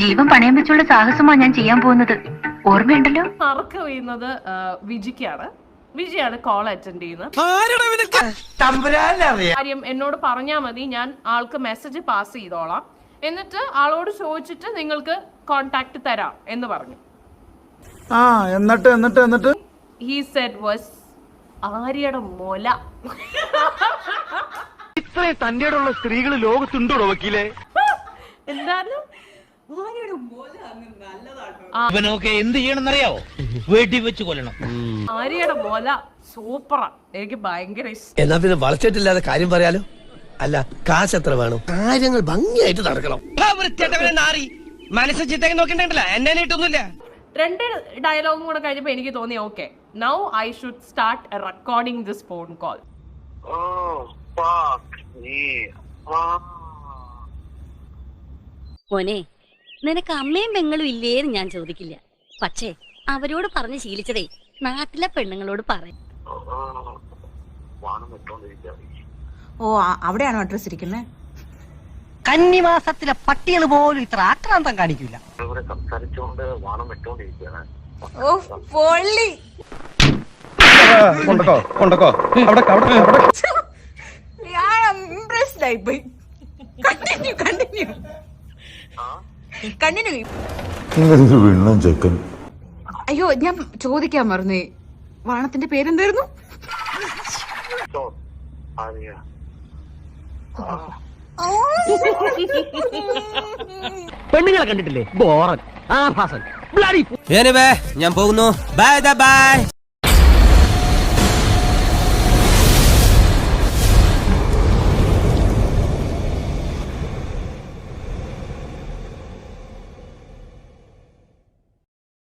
ജീവൻ പണയം വെച്ചുള്ള സാഹസമാ ഞാൻ ചെയ്യാൻ പോകുന്നത്. ഓർമ്മയുണ്ടല്ലോ? വീഴുന്നത് ആ, വിജിക്കാണ്. വിജിയാണ് കോൾ അറ്റൻഡ് ചെയ്യുന്നത്. കാര്യം എന്നോട് പറഞ്ഞാ മതി ഞാൻ ആൾക്ക് മെസ്സേജ് പാസ് ചെയ്തോളാം. എന്നിട്ട് ആളോട് ചോദിച്ചിട്ട് നിങ്ങൾക്ക് കോണ്ടാക്ട് തരാം എന്ന് പറഞ്ഞു. ആ എന്നിട്ട് എന്നിട്ട് എന്നിട്ട്? ഹീ സെഡ് വാസ് ആര്യയുടെ മൊല. ഇത്രയും തന്റെ സ്ത്രീകൾ ലോകത്തുണ്ടോ വക്കീലേ? എന്താണ് ഇവനൊക്കെ എന്ത് ചെയ്യണമെന്നറിയാവോ? വീട്ടിൽ വെച്ച് കൊല്ലണം. ആര്യയുടെ മുല സൂപ്പറാ. എനിക്ക് ഭയങ്കര ഇഷ്ടം. എന്നാ പിന്നെ വളച്ചിട്ടില്ലാതെ കാര്യം പറയാലോ? അല്ല കാശ് എത്ര വേണം? കാര്യങ്ങൾ ഭംഗിയായിട്ട് നടക്കണം. മനസ്സ് ചിത്തേക്ക് നോക്കണ്ടല്ല എന്നെ ഇട്ടൊന്നുമില്ല. രണ്ട് ഡയലോഗും കൂടെ കഴിഞ്ഞപ്പോ എനിക്ക് തോന്നി okay now I should start recording this phone call മോനെ നിനക്ക് അമ്മയും പെങ്ങളും ഇല്ലേന്ന് ഞാൻ ചോദിക്കില്ല. പക്ഷേ അവരോട് പറഞ്ഞ് ശീലിച്ചതേ നാട്ടിലെ പെണ്ണുങ്ങളോട് പറയും. ഓ അവിടെയാണോ അഡ്രസ് ഇരിക്കുന്നത് കന്നിമാസത്തിലെ പട്ടികൾ പോലും ഇത്ര ആക്രാന്തം കാണിക്കില്ല കൊണ്ടക്കോ കൊണ്ടക്കോ. അവിടെ അവിടെ അവിടെ ഞാൻ ഇംപ്രസ്ഡ് ആയി പോയി കണ്ടിന്യൂ കണ്ടിന്യൂ വീണ്ടും ചെക്കൻ. അയ്യോ ഞാൻ ചോദിക്കാൻ മറന്നേ. വാണത്തിന്റെ പേരെന്തായിരുന്നു? പെണ്ണുങ്ങളെ കണ്ടിട്ടില്ലേ? ബോറൻ. ആഭാസൻ. ബ്ലഡി ഞാൻ പോകുന്നു. Bye bye